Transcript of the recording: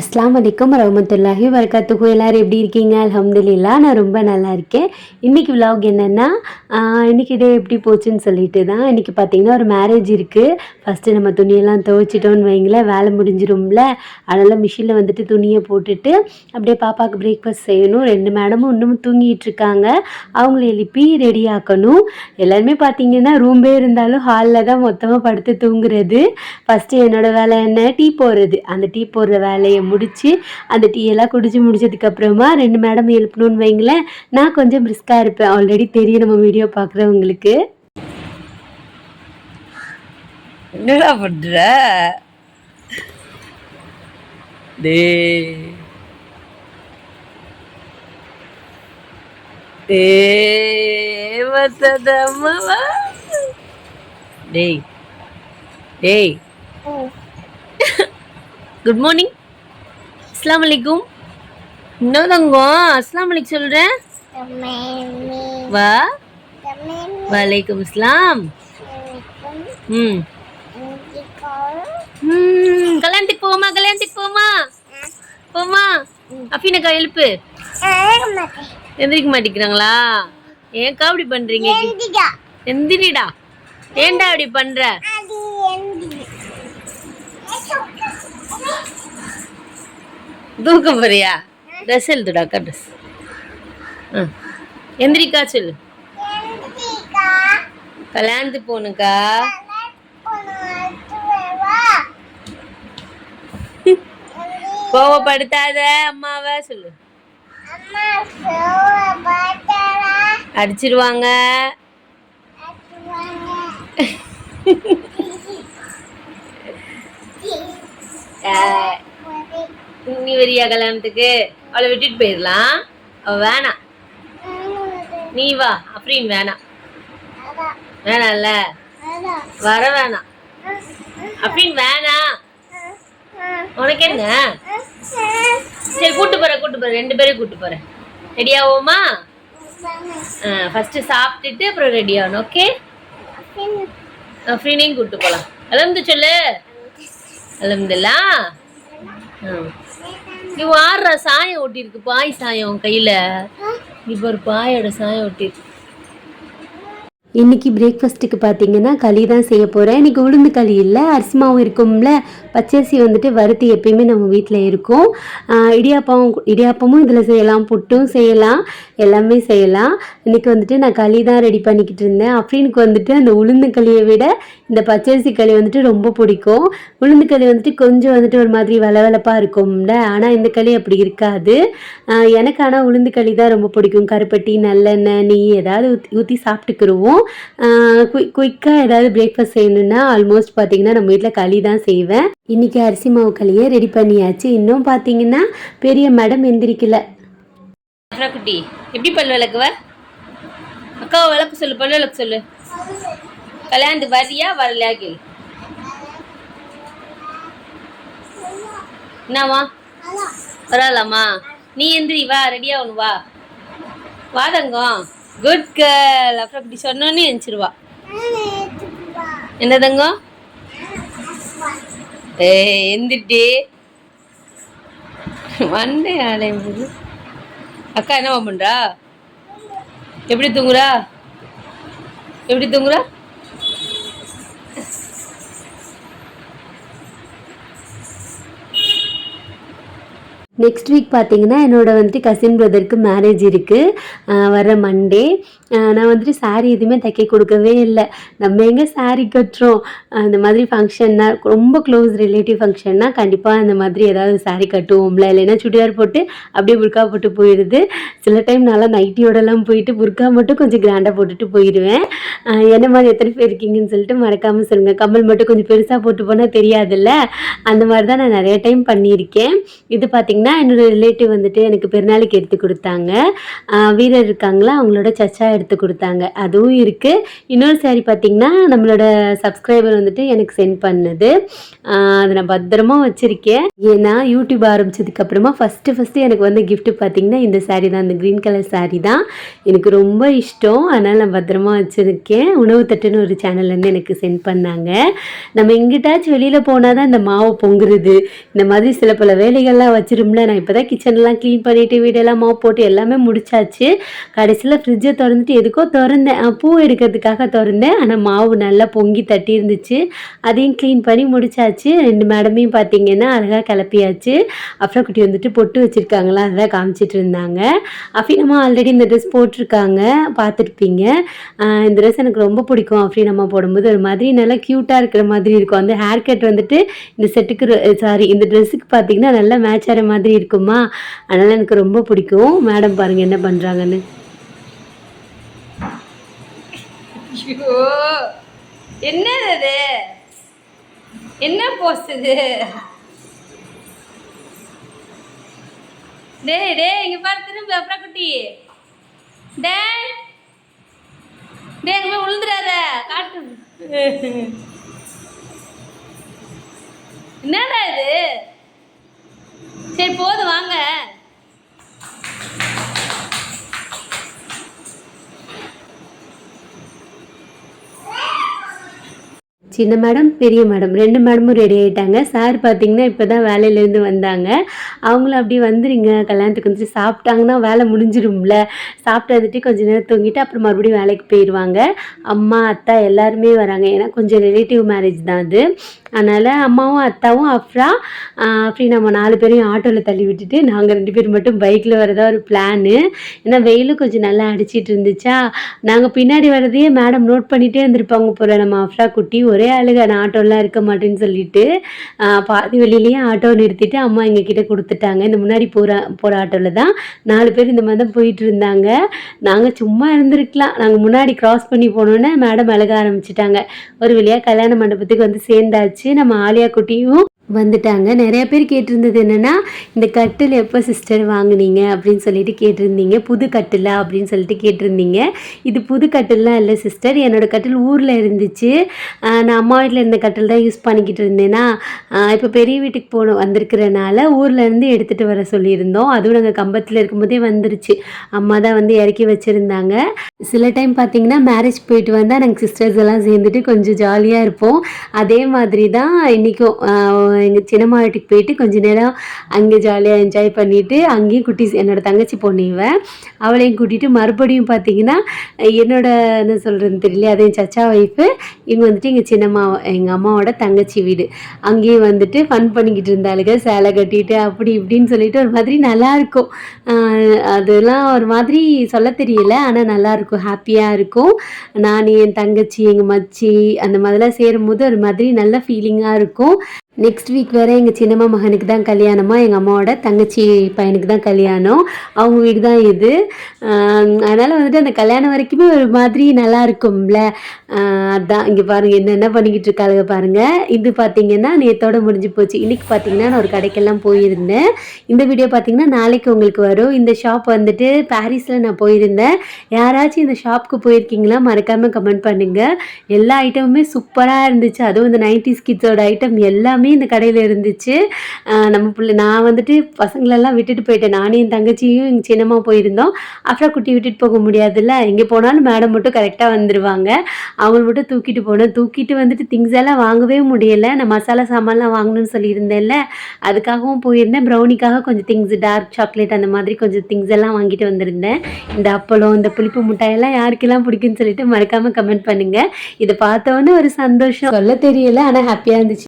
அஸ்லாம் வலைக்கம் ரஹமத்துல்லாஹி வரகாத்துக்கு எல்லோரும் எப்படி இருக்கீங்க? அலமதுல்லா நான் ரொம்ப நல்லா இருக்கேன். இன்றைக்கி விலாக் என்னென்னா இன்றைக்கி டே எப்படி போச்சுன்னு சொல்லிட்டு தான் இன்றைக்கி பார்த்தீங்கன்னா ஒரு மேரேஜ் இருக்குது ஃபஸ்ட்டு நம்ம துணியெல்லாம் துவைச்சிட்டோன்னு வைங்களேன் வேலை முடிஞ்சிரும்ல. அதனால் மிஷினில் வந்துட்டு துணியை போட்டுட்டு அப்படியே பாப்பாவுக்கு பிரேக்ஃபாஸ்ட் செய்யணும். ரெண்டு மேடமும் இன்னும் தூங்கிட்டு இருக்காங்க. அவங்கள எழுப்பி ரெடி ஆக்கணும். எல்லாருமே பார்த்தீங்கன்னா ரூம்பே இருந்தாலும் ஹாலில் தான் மொத்தமாக படுத்து தூங்குறது. ஃபஸ்ட்டு என்னோடய வேலை என்ன? டீ போடுறது. அந்த டீ போடுற வேலையை முடித்து அந்த டீ எல்லாம் குடிச்சு முடிச்சதுக்கப்புறமா ரெண்டு மேடம் எழுப்பணும்னு வைங்களேன். நான் கொஞ்சம் பிரிஸ்காக இருப்பேன். ஆல்ரெடி தெரியும் நம்ம வீடியோ பார்க்குறவங்களுக்கு. என்னடா பண்ற? வசதம்மாவா டேய். டேய். குட் மார்னிங் அஸ்லாம் வலைக்கும் என்ன தங்கம் அஸ்லாம் வலைக்கும் சொல்கிறேன் வா. வலைக்கும் அஸ்லாம் ம். ம், கல்யாணத்துக்கு போமா கல்யாணத்துக்கு போமா? போமா. அஃபீனக்கா எழுப்பு. எந்திரிக்க மாட்டேங்கிறாங்களா ஏன்க்கா அப்படி பண்றீங்க? எந்திரிடா. ஏன்டா அப்படி பண்ற? தூக்க போறியா ட்ரெஸ் எழுதுடா அக்கா ட்ரெஸ் எந்திரிக்கா சொல்லு. கல்யாணத்துக்கு போகணுக்கா கோவப்படுத்தாத அம்மாவை சொல்லு. அடிச்சிருவாங்க. அஹ், நீ வரியா கல்யாணத்துக்கு? அவளை விட்டுட்டு போயிடலாம் அவ வேணாம். நீ வா அப்படின்னு வேணாம். வேணாம்ல? வர வேணாம். அப்படின்னு வேணாம். உனக்கு என்ன? சரி கூட்டு போறேன் கூட்டு போறேன். ரெண்டு பேரையும் கூட்டு போறேன். ரெடி ஆகுமா ஃபர்ஸ்ட் சாப்பிட்டுட்டு அப்புறம் ரெடி ஆகணும் ஓகே ஃப்ரீனையும் கூட்டு போகலாம் அலந்து சொல்லு. அலந்துலா நீ ஆடுற சாயம் ஒட்டியிருக்கு. பாய் சாயம் உன் கையில. இப்ப ஒரு பாயோட சாயம் ஒட்டியிருக்கு. இன்றைக்கி பிரேக்ஃபாஸ்ட்டுக்கு பார்த்தீங்கன்னா களி தான் செய்ய போகிறேன் இன்றைக்கி உளுந்து களி இல்லை அரிசி மாவு இருக்கும்ல பச்சரிசி வந்துட்டு வறுத்து எப்பயுமே நம்ம வீட்டில் இருக்கும். இடியாப்பம் இடியாப்பமும் இதில் செய்யலாம் புட்டும் செய்யலாம் எல்லாமே செய்யலாம். இன்றைக்கி வந்துட்டு நான் களி தான் ரெடி பண்ணிக்கிட்டு இருந்தேன். அஃப்ரீனுக்கு வந்துட்டு அந்த உளுந்து களியை விட இந்த பச்சரிசி களி வந்துட்டு ரொம்ப பிடிக்கும். உளுந்து களி வந்துட்டு கொஞ்சம் வந்துட்டு ஒரு மாதிரி வளவளப்பாக இருக்கும்ல ஆனால் இந்த களி அப்படி இருக்காது. எனக்கு ஆனால் உளுந்து களி தான் ரொம்ப பிடிக்கும். கருப்பட்டி நல்லெண்ணெய் நெய் ஏதாவது ஊற்றி ஊற்றி சாப்பிட்டுக்கிருவோம். குயிக் குயிக்காக ஏதாவது பிரேக்ஃபாஸ்ட் செய்யணுன்னா ஆல்மோஸ்ட் பார்த்தீங்கன்னா நம்ம வீட்டில் களி தான் செய்வேன். இன்றைக்கி அரிசி மாவு களியை ரெடி பண்ணியாச்சு. இன்னும் பார்த்தீங்கன்னா பெரிய மேடம் எந்திரிக்கல. குட்டி எப்படி பல் விளக்குவ? அக்காவை விளக்கு சொல்லு பல் விளக்கு சொல்லு. கல்யாணத்துக்கு வரியா வரலையா கேள். என்னவா வரலாமா நீ எந்திரி வா ரெடியா ஒன்று வா. வா தங்கம். குட் கேர்ள் அப்புறம் இப்படி சொன்னோன்னே எந்திரிச்சிருவா. என்ன தங்கம்? ஏய் எந்திரிட்டி வந்தே ஆலயம் அக்கா என்ன பண்ணுறா எப்படி தூங்குறா? எப்படி தூங்குறா? நெக்ஸ்ட் வீக் பார்த்தீங்கன்னா என்னோட வந்துட்டு கசின் பிரதருக்கு மேரேஜ் இருக்குது வர மண்டே நான் வந்துட்டு saree எதுவுமே தைக்க கொடுக்கவே இல்லை. நம்ம எங்கே saree கட்டுறோம்? அந்த மாதிரி ஃபங்க்ஷன்னா ரொம்ப க்ளோஸ் ரிலேட்டிவ் ஃபங்க்ஷன்னா கண்டிப்பாக அந்த மாதிரி ஏதாவது saree கட்டுவோம்ல. இல்லைன்னா சுடிதார் போட்டு அப்படியே புர்கா போட்டு போயிடுது. சில டைம் நல்லா நைட்டியோடலாம் போயிட்டு புர்கா மட்டும் கொஞ்சம் கிராண்டாக போட்டுட்டு போயிடுவேன். என்ன மாதிரி எத்தனை பேர் இருக்கீங்கன்னு சொல்லிட்டு மறக்காமல் சொல்லுங்கள் கம்மல் மட்டும் கொஞ்சம் பெருசாக போட்டு போனால் தெரியாதுல்ல. அந்த மாதிரி தான் நான் நிறைய டைம் பண்ணியிருக்கேன். இது பார்த்திங்கன்னா என்னோடய ரிலேட்டிவ் வந்துட்டு எனக்கு பெருநாளைக்கு எடுத்து கொடுத்தாங்க. வீரர் இருக்காங்களா? அவங்களோட சச்சா எடுத்து கொடுத்தாங்க. அதுவும் இருக்குது இன்னொரு saree பார்த்தீங்கன்னா நம்மளோட சப்ஸ்கிரைபர் வந்துட்டு எனக்கு சென்ட் பண்ணது. அதை நான் பத்திரமா வச்சுருக்கேன். ஏன்னா யூடியூப் ஆரம்பிச்சதுக்கப்புறமா ஃபஸ்ட்டு ஃபஸ்ட்டு எனக்கு வந்து கிஃப்ட்டு பார்த்தீங்கன்னா இந்த saree தான். இந்த க்ரீன் கலர் saree தான். எனக்கு ரொம்ப இஷ்டம். அதனால் நான் பத்திரமா வச்சுருக்கேன். உணவு தட்டுன்னு ஒரு சேனல்லேருந்து எனக்கு சென்ட் பண்ணாங்க. நம்ம எங்கிட்டாச்சும் வெளியில் போனால் தான் இந்த மாவு பொங்குறது. இந்த மாதிரி சில பல வேலைகள்லாம் வச்சிரும்ல. நான் இப்போ தான் கிச்சன்லாம் க்ளீன் பண்ணிவிட்டு வீடெல்லாம் மாவு போட்டு எல்லாமே முடிச்சாச்சு. கடைசியில் ஃப்ரிட்ஜை திறந்துட்டு எதுக்கோ திறந்தேன். பூ எடுக்கிறதுக்காக திறந்தேன். ஆனால் மாவு நல்லா பொங்கி தட்டி இருந்துச்சு அதையும் க்ளீன் பண்ணி முடிச்சாச்சு. ரெண்டு மேடமையும் பார்த்தீங்கன்னா அழகாக கிளப்பியாச்சு. அப்புறம் குட்டி வந்துட்டு பொட்டு வச்சுருக்காங்களா அதெல்லாம் காமிச்சிட்டு இருந்தாங்க. அஃபினம்மா ஆல்ரெடி இந்த ட்ரெஸ் போட்டிருக்காங்க. பார்த்துருப்பீங்க இந்த ட்ரெஸ் எனக்கு ரொம்ப பிடிக்கும். அஃபினமா போடும்போது ஒரு மாதிரி நல்லா க்யூட்டாக இருக்கிற மாதிரி இருக்கும். அந்த ஹேர் கட் வந்துட்டு இந்த செட்டுக்கு சாரி இந்த ட்ரெஸ்ஸுக்கு பார்த்தீங்கன்னா நல்லா மேட்ச் ஆகிற மாதிரி இருக்குமா? அதனால் எனக்கு ரொம்ப பிடிக்கும். மேடம் பாருங்கள் என்ன பண்ணுறாங்கன்னு ஐயோ. என்னது? அது என்ன போஸ்ட் இது? டேய் டேய் இங்க பாரு திரும்ப அப்புறம் குட்டி. டேய். டேய் அங்க போய் விழுந்துடாத காட்டு. என்னடா இது? சரி போதும் வாங்க. சின்ன மேடம் பெரிய மேடம் ரெண்டு மேடமும் ரெடி ஆகிட்டாங்க சார் பார்த்தீங்கன்னா இப்போ தான் வேலையிலேருந்து வந்தாங்க. அவங்களும் அப்படியே வந்துடுங்க கல்யாணத்துக்கு வந்துட்டு சாப்பிட்டாங்கன்னா வேலை முடிஞ்சிரும்ல. சாப்பிட்டு வந்துட்டு கொஞ்சம் நேரம் தூங்கிட்டு அப்புறம் மறுபடியும் வேலைக்கு போயிடுவாங்க அம்மா அத்தா எல்லாருமே வராங்க. ஏன்னா கொஞ்சம் ரிலேட்டிவ் மேரேஜ் தான் அது. அதனால் அம்மாவும் அத்தாவும் அப்ரா அப்படி நம்ம நாலு பேரையும் ஆட்டோவில் தள்ளி விட்டுட்டு நாங்கள் ரெண்டு பேர் மட்டும் பைக்கில் வரதா ஒரு பிளானு ஏன்னா வெயிலும் கொஞ்சம் நல்லா அடிச்சிட்டு இருந்துச்சா? நாங்கள் பின்னாடி வரதையே மேடம் நோட் பண்ணிகிட்டே இருந்திருப்பாங்க போகிற நம்ம அஃப்ரா குட்டி ஒரே ஆளுக நான் ஆட்டோலாம் இருக்க மாட்டேன்னு சொல்லிட்டு பாதி வழியிலேயே ஆட்டோ நிறுத்திட்டு அம்மா எங்ககிட்ட கொடுத்துட்டாங்க. இந்த முன்னாடி போகிற போகிற ஆட்டோவில் தான் நாலு பேர் இந்த மாதிரி தான் போயிட்டு இருந்தாங்க. நாங்கள் சும்மா இருந்திருக்கலாம். நாங்கள் முன்னாடி கிராஸ் பண்ணி போனோன்னே மேடம் அழக ஆரம்பிச்சிட்டாங்க. ஒரு வழியாக கல்யாண மண்டபத்துக்கு வந்து சேர்ந்தாச்சு. వచ్చిన ನಮ್ಮ ఆలియా కుటీవు. வந்துட்டாங்க. நிறைய பேர் கேட்டிருந்தது என்னென்னா இந்த கட்டில் எப்போ சிஸ்டர் வாங்குனீங்க? அப்படின்னு சொல்லிட்டு கேட்டிருந்தீங்க. புது கட்டிலா? அப்படின்னு சொல்லிட்டு கேட்டிருந்தீங்க. இது புது கட்டில்லாம் இல்லை சிஸ்டர் என்னோட கட்டில் ஊரில் இருந்துச்சு. நான் அம்மா வீட்டில் இருந்த கட்டில் தான் யூஸ் பண்ணிக்கிட்டு இருந்தேன்னா இப்போ பெரிய வீட்டுக்கு போன வந்திருக்கிறனால ஊர்லேருந்து எடுத்துகிட்டு வர சொல்லியிருந்தோம். அதுவும் நாங்கள் கம்பத்தில் இருக்கும்போதே வந்துருச்சு. அம்மா தான் வந்து இறக்கி வச்சுருந்தாங்க. சில டைம் பார்த்தீங்கன்னா மேரேஜ் போயிட்டு வந்தால் நாங்கள் சிஸ்டர்ஸ் எல்லாம் சேர்ந்துட்டு கொஞ்சம் ஜாலியாக இருப்போம். அதே மாதிரி தான் இன்றைக்கும் எங்கள் சின்னம்மா வீட்டுக்கு போயிட்டு கொஞ்ச நேரம் அங்கே ஜாலியாக என்ஜாய் பண்ணிவிட்டு அங்கேயும் குட்டிஸ் என்னோட தங்கச்சி பொண்ணு இவன் அவளையும் கூட்டிகிட்டு மறுபடியும் பார்த்தீங்கன்னா என்னோட என்ன சொல்கிறதுன்னு தெரியல அதையும் சச்சா ஒய்ஃபு இவங்க வந்துட்டு எங்கள் சின்னம்மா எங்கள் அம்மாவோட தங்கச்சி வீடு. அங்கேயும் வந்துட்டு ஃபன் பண்ணிக்கிட்டு இருந்தாளுங்க. சேலை கட்டிட்டு அப்படி இப்படின்னு சொல்லிட்டு ஒரு மாதிரி நல்லாயிருக்கும் அதெல்லாம் ஒரு மாதிரி சொல்ல தெரியல ஆனால் நல்லாயிருக்கும் ஹாப்பியாக இருக்கும். நான் என் தங்கச்சி எங்கள் மச்சி அந்த மாதிரிலாம் சேரும்போது ஒரு மாதிரி நல்ல ஃபீலிங்காக இருக்கும். நெக்ஸ்ட் வீக் வேறு எங்கள் சின்னம்மா மகனுக்கு தான் கல்யாணமாக எங்கள் அம்மாவோட தங்கச்சி பையனுக்கு தான் கல்யாணம். அவங்க வீடு தான் இது. அதனால் வந்துட்டு அந்த கல்யாணம் வரைக்குமே ஒரு மாதிரி நல்லா இருக்கும்ல. அதுதான் அதான் இங்கே பாருங்கள் என்னென்ன பண்ணிக்கிட்டு இருக்காளுங்க பாருங்கள் இது பார்த்தீங்கன்னா நேத்தோட முடிஞ்சு போச்சு. இன்றைக்கி பார்த்தீங்கன்னா நான் ஒரு கடைக்கெல்லாம் போயிருந்தேன். இந்த வீடியோ பார்த்தீங்கன்னா நாளைக்கு உங்களுக்கு வரும். இந்த ஷாப் வந்துட்டு பாரிஸில் நான் போயிருந்தேன். யாராச்சும் இந்த ஷாப்புக்கு போயிருக்கீங்களா மறக்காமல் கமெண்ட் பண்ணுங்கள் எல்லா ஐட்டமுமே சூப்பராக இருந்துச்சு. அதுவும் இந்த நைன்டிஸ் கிட்ஸோட ஐட்டம் எல்லாமே இந்த கடையில் இருந்துச்சு. நம்ம பிள்ளை நான் வந்துட்டு பசங்களெல்லாம் விட்டுட்டு போயிட்டேன். நானும் என் தங்கச்சியும் எங்கள் சின்னம்மா போயிருந்தோம். அப்புறம் குட்டி விட்டுட்டு போக முடியாதுல்ல? எங்கே போனாலும் மேடம் மட்டும் கரெக்டாக வந்துடுவாங்க அவங்கள மட்டும் தூக்கிட்டு போனேன் தூக்கிட்டு வந்துட்டு திங்ஸ் எல்லாம் வாங்கவே முடியலை. நான் மசாலா சாமான்லாம் வாங்கணும்னு சொல்லியிருந்தேன்ல? அதுக்காகவும் போயிருந்தேன். ப்ரௌனிக்காக கொஞ்சம் திங்ஸ் டார்க் சாக்லேட் அந்த மாதிரி கொஞ்சம் திங்ஸ் எல்லாம் வாங்கிட்டு வந்திருந்தேன். இந்த அப்பளம் இந்த புளிப்பு மிட்டாயெல்லாம் யாருக்கெல்லாம் பிடிக்கும்னு சொல்லிட்டு மறக்காமல் கமெண்ட் பண்ணுங்கள் இதை பார்த்தோன்னே ஒரு சந்தோஷம். சொல்ல தெரியல ஆனால் ஹாப்பியாக இருந்துச்சு.